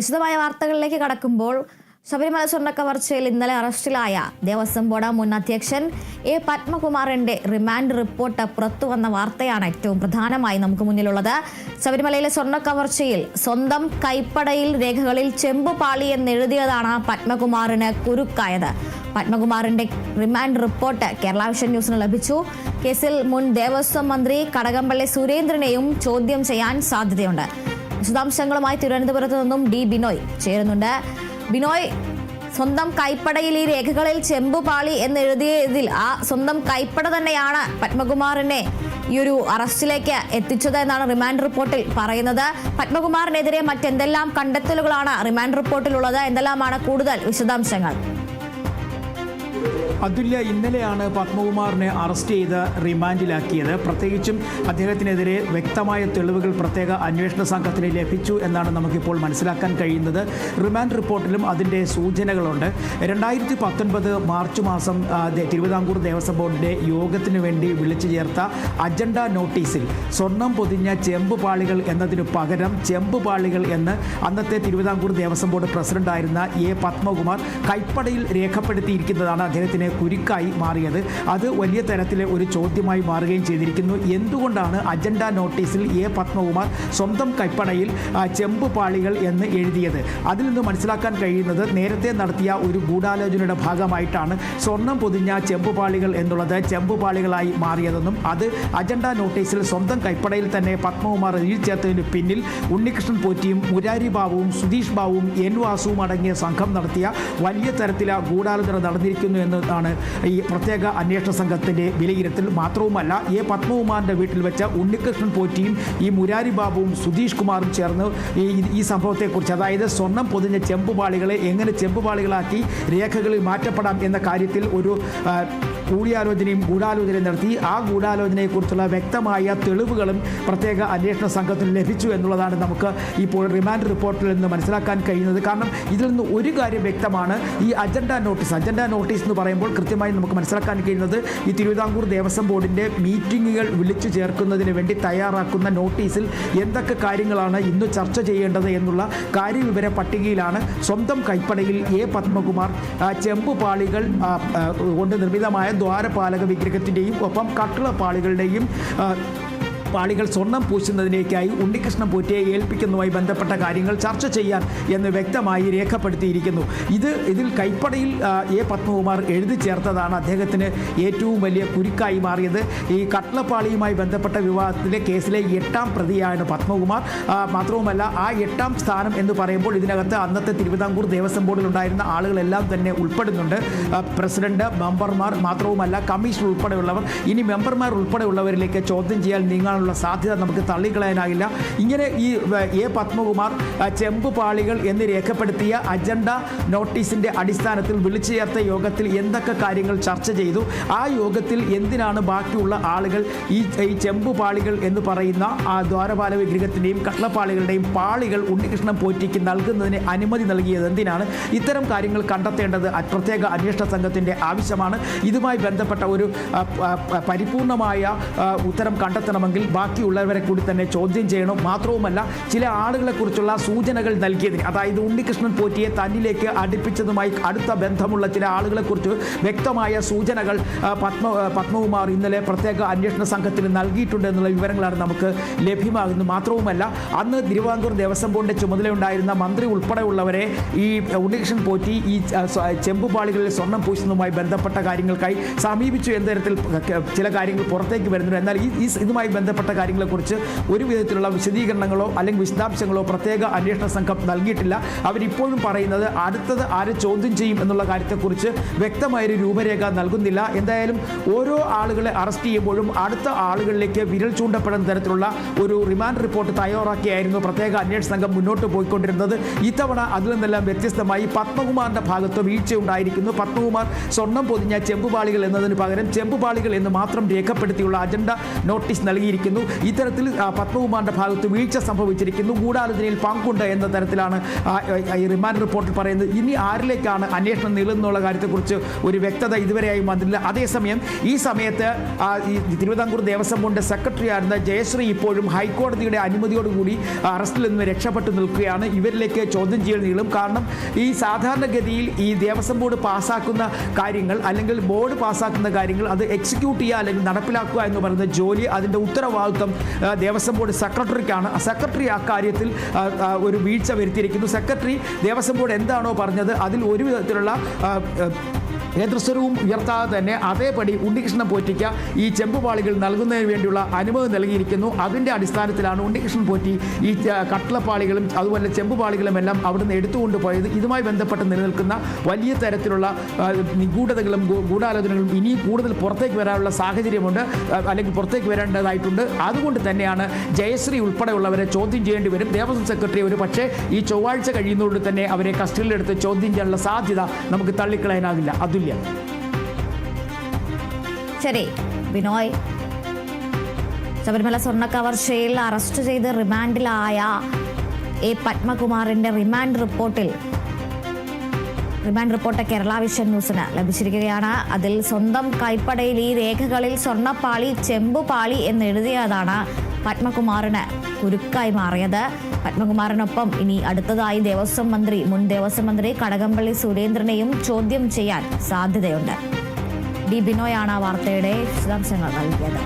വിശദമായ വാർത്തകളിലേക്ക് കടക്കുമ്പോൾ ശബരിമല സ്വർണ കവർച്ചയിൽ ഇന്നലെ അറസ്റ്റിലായ ദേവസ്വം ബോർഡ് മുൻ അധ്യക്ഷൻ എ പത്മകുമാറിന്റെ റിമാൻഡ് റിപ്പോർട്ട് പുറത്തുവന്ന വാർത്തയാണ് ഏറ്റവും പ്രധാനമായി നമുക്ക് മുന്നിലുള്ളത്. ശബരിമലയിലെ സ്വർണ കവർച്ചയിൽ സ്വന്തം കൈപ്പടയിൽ രേഖകളിൽ ചെമ്പുപാളി എന്നെഴുതിയതാണ് പത്മകുമാറിന് കുരുക്കായത്. പത്മകുമാറിന്റെ റിമാൻഡ് റിപ്പോർട്ട് കേരള വിഷൻ ന്യൂസിന് ലഭിച്ചു. കേസിൽ മുൻ ദേവസ്വം മന്ത്രി കടകംപള്ളി സുരേന്ദ്രനെയും ചോദ്യം ചെയ്യാൻ സാധ്യതയുണ്ട്. വിശദാംശങ്ങളുമായി തിരുവനന്തപുരത്ത് നിന്നും ഡി ബിനോയ് ചേരുന്നുണ്ട്. ബിനോയ് സ്വന്തം കൈപ്പടയിൽ ഈ രേഖകളിൽ ചെമ്പുപാളി എന്നെഴുതിയതിൽ ആ സ്വന്തം കൈപ്പട തന്നെയാണ് പത്മകുമാറിനെ ഈ ഒരു അറസ്റ്റിലേക്ക് എത്തിച്ചത് എന്നാണ് റിമാൻഡ് റിപ്പോർട്ടിൽ പറയുന്നത്. പത്മകുമാറിനെതിരെ മറ്റെന്തെല്ലാം കണ്ടെത്തലുകളാണ് റിമാൻഡ് റിപ്പോർട്ടിലുള്ളത്? എന്തെല്ലാമാണ് കൂടുതൽ വിശദാംശങ്ങൾ? അതുല്യ ഇന്നലെയാണ് പത്മകുമാറിനെ അറസ്റ്റ് ചെയ്ത് റിമാൻഡിലാക്കിയത്. പ്രത്യേകിച്ചും അദ്ദേഹത്തിനെതിരെ വ്യക്തമായ തെളിവുകൾ പ്രത്യേക അന്വേഷണ സംഘത്തിന് ലഭിച്ചു എന്നാണ് നമുക്കിപ്പോൾ മനസ്സിലാക്കാൻ കഴിയുന്നത്. റിമാൻഡ് റിപ്പോർട്ടിലും അതിന്റെ സൂചനകളുണ്ട്. രണ്ടായിരത്തി പത്തൊൻപത് മാർച്ച് മാസം തിരുവിതാംകൂർ ദേവസ്വം ബോർഡിന്റെ യോഗത്തിന് വേണ്ടി വിളിച്ചു ചേർത്ത അജണ്ട നോട്ടീസിൽ സ്വർണം പൊതിഞ്ഞ ചെമ്പ് പാളികൾ എന്നതിനു പകരം ചെമ്പ് പാളികൾ എന്ന് അന്നത്തെ തിരുവിതാംകൂർ ദേവസ്വം ബോർഡ് പ്രസിഡന്റായിരുന്ന എ പത്മകുമാർ കൈപ്പടയിൽ രേഖപ്പെടുത്തിയിരിക്കുന്നതാണ് അദ്ദേഹത്തിന് കുരുക്കായി മാറിയത്. അത് വലിയ തരത്തിലെ ഒരു ചോദ്യമായി മാറുകയും ചെയ്തിരിക്കുന്നു. എന്തുകൊണ്ടാണ് അജണ്ട നോട്ടീസിൽ എ പത്മകുമാർ സ്വന്തം കൈപ്പടയിൽ ചെമ്പ് പാളികൾ എന്ന് എഴുതിയത്? അതിൽ നിന്ന് മനസ്സിലാക്കാൻ കഴിയുന്നത് നേരത്തെ നടത്തിയ ഒരു ഗൂഢാലോചനയുടെ ഭാഗമായിട്ടാണ്. സ്വർണം പൊതിഞ്ഞ ചെമ്പ് പാളികൾ എന്നുള്ളത് ചെമ്പ് പാളികളായി മാറിയതെന്നും അത് അജണ്ട നോട്ടീസിൽ സ്വന്തം കൈപ്പടയിൽ തന്നെ പത്മകുമാർ എഴുതി ചേർത്തതിന് പിന്നിൽ ഉണ്ണികൃഷ്ണൻ പോറ്റിയും മുരാരി ബാബുവും സുധീഷ് ബാബുവും എൻ വാസുവും അടങ്ങിയ സംഘം നടത്തിയ വലിയ തരത്തിലെ ഗൂഢാലോചന നടന്നിരിക്കുന്നു എന്നതാണ് ഈ പ്രത്യേക അന്വേഷണ സംഘത്തിന്റെ വിലയിരുത്തൽ മാത്രവുമല്ല എ പത്മകുമാറിന്റെ വീട്ടിൽ വെച്ച ഉണ്ണികൃഷ്ണൻ പോറ്റിയും ഈ മുരാരി ബാബുവും സുധീഷ് കുമാറും ചേർന്ന് ഈ ഈ സംഭവത്തെക്കുറിച്ച് അതായത് സ്വർണം പൊതിഞ്ഞ ചെമ്പുപാളികളെ എങ്ങനെ ചെമ്പുപാളികളാക്കി രേഖകളിൽ മാറ്റപ്പെടാം എന്ന കാര്യത്തിൽ ഒരു കൂടിയാലോചനയും ഗൂഢാലോചനയും നടത്തി ആ ഗൂഢാലോചനയെക്കുറിച്ചുള്ള വ്യക്തമായ തെളിവുകളും പ്രത്യേക അന്വേഷണ സംഘത്തിന് ലഭിച്ചു എന്നുള്ളതാണ് നമുക്ക് ഇപ്പോൾ റിമാൻഡ് റിപ്പോർട്ടിൽ നിന്ന് മനസ്സിലാക്കാൻ കഴിയുന്നത്. കാരണം ഇതിൽ നിന്ന് ഒരു കാര്യം വ്യക്തമാണ്. ഈ അജണ്ട നോട്ടീസ് അജണ്ട നോട്ടീസ് എന്ന് പറയുമ്പോൾ കൃത്യമായി നമുക്ക് മനസ്സിലാക്കാൻ കഴിയുന്നത് ഈ തിരുവിതാംകൂർ ദേവസ്വം ബോർഡിന്റെ മീറ്റിങ്ങുകൾ വിളിച്ചു ചേർക്കുന്നതിന് വേണ്ടി തയ്യാറാക്കുന്ന നോട്ടീസിൽ എന്തൊക്കെ കാര്യങ്ങളാണ് ഇന്ന് ചർച്ച ചെയ്യേണ്ടത് എന്നുള്ള കാര്യവിവര പട്ടികയിലാണ്. സ്വന്തം കൈപ്പടയിൽ എ. പത്മകുമാർ ആ, ചെമ്പ് പാളികൾ ആ, ആ, കൊണ്ട് നിർമ്മിതമായ ദ്വാരപാലക വിഗ്രഹത്തിന്റെയും ഒപ്പം കട്ടിള പാളികളുടെയും ആ, പാളികൾ സ്വർണം പൂശുന്നതിനേക്കായി ഉണ്ണികൃഷ്ണൻ പൂറ്റയെ ഏൽപ്പിക്കുന്നതുമായി ബന്ധപ്പെട്ട കാര്യങ്ങൾ ചർച്ച ചെയ്യാൻ എന്ന് വ്യക്തമായി രേഖപ്പെടുത്തിയിരിക്കുന്നു. ഇത് ഇതിൽ കൈപ്പടയിൽ എ പത്മകുമാർ എഴുതി ചേർത്തതാണ് അദ്ദേഹത്തിന് ഏറ്റവും വലിയ കുരുക്കായി മാറിയത്. ഈ കട്ട്ളപ്പാളിയുമായി ബന്ധപ്പെട്ട വിവാദത്തിലെ കേസിലെ എട്ടാം പ്രതിയാണ് പത്മകുമാർ. മാത്രവുമല്ല ആ എട്ടാം സ്ഥാനം എന്ന് പറയുമ്പോൾ ഇതിനകത്ത് അന്നത്തെ തിരുവിതാംകൂർ ദേവസ്വം ബോർഡിൽ ഉണ്ടായിരുന്ന ആളുകളെല്ലാം തന്നെ ഉൾപ്പെടുന്നുണ്ട്. പ്രസിഡന്റ് മെമ്പർമാർ മാത്രവുമല്ല കമ്മീഷൻ ഉൾപ്പെടെയുള്ളവർ. ഇനി മെമ്പർമാർ ഉൾപ്പെടെയുള്ളവരിലേക്ക് ചോദ്യം ചെയ്യാൻ നീങ്ങാനുള്ള സാധ്യത നമുക്ക് തള്ളിക്കളയാനാകില്ല ഇങ്ങനെ ഈ എ പത്മകുമാർ ചെമ്പുപാളികൾ ചെമ്പ് പാളികൾ എന്ന് രേഖപ്പെടുത്തിയ അജണ്ട നോട്ടീസിന്റെ അടിസ്ഥാനത്തിൽ വിളിച്ചു ചേർത്ത യോഗത്തിൽ എന്തൊക്കെ കാര്യങ്ങൾ ചർച്ച ചെയ്തു ആ യോഗത്തിൽ എന്തിനാണ് ബാക്കിയുള്ള ആളുകൾ ഈ ഈ ചെമ്പ് പാളികൾ എന്ന് പറയുന്ന ആ ദ്വാരപാല വിഗ്രഹത്തിന്റെയും കട്ടളപ്പാളികളുടെയും പാളികൾ ഉണ്ണികൃഷ്ണൻ പോറ്റിക്ക് നൽകുന്നതിന് അനുമതി നൽകിയത് എന്തിനാണ്? ഇത്തരം കാര്യങ്ങൾ കണ്ടെത്തേണ്ടത് പ്രത്യേക അന്വേഷണ സംഘത്തിന്റെ ആവശ്യമാണ്. ഇതുമായി ബന്ധപ്പെട്ട ഒരു പരിപൂർണമായ ഉത്തരം കണ്ടെത്തണമെങ്കിൽ ബാക്കിയുള്ളവരെ കൂടി തന്നെ ചോദ്യം ചെയ്യണം. മാത്രവുമല്ല ചില ആളുകളെക്കുറിച്ചുള്ള സൂചനകൾ നൽകിയതിന് അതായത് ഉണ്ണികൃഷ്ണൻ പോറ്റിയെ തന്നിലേക്ക് അടുപ്പിച്ചതുമായി അടുത്ത ബന്ധമുള്ള ചില ആളുകളെക്കുറിച്ച് വ്യക്തമായ സൂചനകൾ പത്മ പത്മകുമാർ ഇന്നലെ പ്രത്യേക അന്വേഷണ സംഘത്തിന് നൽകിയിട്ടുണ്ട് എന്നുള്ള വിവരങ്ങളാണ് നമുക്ക് ലഭ്യമാകുന്നത്. മാത്രവുമല്ല അന്ന് തിരുവിതാംകൂർ ദേവസ്വം ബോർഡിന്റെ ചുമതലയുണ്ടായിരുന്ന മന്ത്രി ഉൾപ്പെടെയുള്ളവരെ ഈ ഉണ്ണികൃഷ്ണൻ പോറ്റി ഈ ചെമ്പുപാളികളിൽ സ്വർണം പൂശുന്നതുമായി ബന്ധപ്പെട്ട കാര്യങ്ങൾക്കായി സമീപിച്ചു എന്ന തരത്തിൽ ചില കാര്യങ്ങൾ പുറത്തേക്ക് വരുന്നുണ്ട്. എന്നാൽ ഈ ഇതുമായി ബന്ധപ്പെട്ട കാര്യങ്ങളെക്കുറിച്ച് ഒരു വിധത്തിലുള്ള വിശദീകരണങ്ങളോ അല്ലെങ്കിൽ വിശദാംശങ്ങളോ പ്രത്യേക അന്വേഷണ സംഘം നൽകിയിട്ടില്ല. അവരിപ്പോഴും പറയുന്നത് അടുത്തത് ആരെ ചോദ്യം ചെയ്യും എന്നുള്ള കാര്യത്തെക്കുറിച്ച് വ്യക്തമായൊരു രൂപരേഖ നൽകുന്നില്ല. എന്തായാലും ഓരോ ആളുകളെ അറസ്റ്റ് ചെയ്യുമ്പോഴും അടുത്ത ആളുകളിലേക്ക് വിരൽ ചൂണ്ടപ്പെടുന്ന തരത്തിലുള്ള ഒരു റിമാൻഡ് റിപ്പോർട്ട് തയ്യാറാക്കിയായിരുന്നു പ്രത്യേക അന്വേഷണ സംഘം മുന്നോട്ട് പോയിക്കൊണ്ടിരുന്നത്. ഇത്തവണ അതിൽ നിന്നെല്ലാം വ്യത്യസ്തമായി പത്മകുമാറിന്റെ ഭാഗത്ത് വീഴ്ച ഉണ്ടായിരിക്കുന്നു പത്മകുമാർ സ്വർണം പൊതിഞ്ഞ ചെമ്പുപാളികൾ എന്നതിന് പകരം ചെമ്പുപാളികൾ എന്ന് മാത്രം രേഖപ്പെടുത്തിയുള്ള അജണ്ട നോട്ടീസ് നൽകിയിരിക്കുന്നു. ആരോപിക്കുന്നു ഇത്തരത്തിൽ പത്മകുമാറിന്റെ ഭാഗത്ത് വീഴ്ച സംഭവിച്ചിരിക്കുന്നു. ഗൂഢാലോചനയിൽ പങ്കുണ്ട് എന്ന തരത്തിലാണ് ഈ റിമാൻഡ് റിപ്പോർട്ടിൽ പറയുന്നത്. ഇനി ആരിലേക്കാണ് അന്വേഷണം നീളുന്നുള്ള കാര്യത്തെക്കുറിച്ച് ഒരു വ്യക്തത ഇതുവരെയായും വന്നില്ല അതേസമയം ഈ സമയത്ത് തിരുവിതാംകൂർ ദേവസ്വം ബോർഡിന്റെ സെക്രട്ടറി ആയിരുന്ന ജയശ്രീ ഇപ്പോഴും ഹൈക്കോടതിയുടെ അനുമതിയോടുകൂടി അറസ്റ്റിൽ നിന്ന് രക്ഷപ്പെട്ടു നിൽക്കുകയാണ്. ഇവരിലേക്ക് ചോദ്യം ചെയ്യൽ നീളും. കാരണം ഈ സാധാരണഗതിയിൽ ഈ ദേവസ്വം ബോർഡ് പാസ്സാക്കുന്ന കാര്യങ്ങൾ അല്ലെങ്കിൽ ബോർഡ് പാസ്സാക്കുന്ന കാര്യങ്ങൾ അത് എക്സിക്യൂട്ട് ചെയ്യുക അല്ലെങ്കിൽ നടപ്പിലാക്കുക എന്ന് പറയുന്ന ജോലി അതിന്റെ ഉത്തരവാദിത്വം ആ, ദേവസ്വം ബോർഡ് സെക്രട്ടറിക്കാണ്. സെക്രട്ടറി ആ, കാര്യത്തിൽ ഒരു വീഴ്ച വരുത്തിയിരിക്കുന്നു. സെക്രട്ടറി ദേവസ്വം ബോർഡ് എന്താണോ പറഞ്ഞത് അതിൽ ഒരു വിധത്തിലുള്ള ആ, ഉയർത്താതെ തന്നെ അതേപടി ഉണ്ണികൃഷ്ണൻ പോറ്റിക്ക് ഈ ചെമ്പുപാളികൾ നൽകുന്നതിന് വേണ്ടിയുള്ള അനുമതി നൽകിയിരിക്കുന്നു. അതിന്റെ അടിസ്ഥാനത്തിലാണ് ഉണ്ണികൃഷ്ണൻ പോറ്റി ഈ കട്ടളപ്പാളികളും അതുപോലെ ചെമ്പുപാളികളും എല്ലാം അവിടുന്ന് എടുത്തുകൊണ്ട് പോയത്. ഇതുമായി ബന്ധപ്പെട്ട് നിലനിൽക്കുന്ന വലിയ തരത്തിലുള്ള നിഗൂഢതകളും ഗൂഢാലോചനകളും ഇനി കൂടുതൽ പുറത്തേക്ക് വരാനുള്ള സാഹചര്യമുണ്ട്. അല്ലെങ്കിൽ പുറത്തേക്ക് വരേണ്ടതായിട്ടുണ്ട്. അതുകൊണ്ട് തന്നെയാണ് ജയശ്രീ ഉൾപ്പെടെയുള്ളവരെ ചോദ്യം ചെയ്യേണ്ടി വരും. ദേവസ്വം സെക്രട്ടറി ഒരു പക്ഷേ ഈ ചൊവ്വാഴ്ച കഴിയുന്നതുകൊണ്ട് തന്നെ അവരെ കസ്റ്റഡിയിലെടുത്ത് ചോദ്യം ചെയ്യാനുള്ള സാധ്യത നമുക്ക് തള്ളിക്കളയാനാകില്ല. അതുല്യ ശരി ബിനോയ്. ശബരിമല സ്വർണ കവർച്ചയിൽ അറസ്റ്റ് ചെയ്ത് റിമാൻഡിലായ എ പത്മകുമാറിന്റെ റിമാൻഡ് റിപ്പോർട്ടിൽ. റിമാൻഡ് റിപ്പോർട്ട് കേരള വിഷൻ ന്യൂസിന് ലഭിച്ചിരിക്കുകയാണ്. അതിൽ സ്വന്തം കൈപ്പടയിൽ ഈ രേഖകളിൽ സ്വർണപ്പാളി ചെമ്പുപാളി എന്ന് എഴുതിയതാണ് പത്മകുമാറിന് കുരുക്കായി മാറിയത്. പത്മകുമാറിനൊപ്പം ഇനി അടുത്തതായി ദേവസ്വം മന്ത്രി മുൻ ദേവസ്വം മന്ത്രി കടകംപള്ളി സുരേന്ദ്രനെയും ചോദ്യം ചെയ്യാൻ സാധ്യതയുണ്ട്. ഡി ബിനോയാണ് വാർത്തയുടെ വിശദാംശങ്ങൾ നൽകിയത്.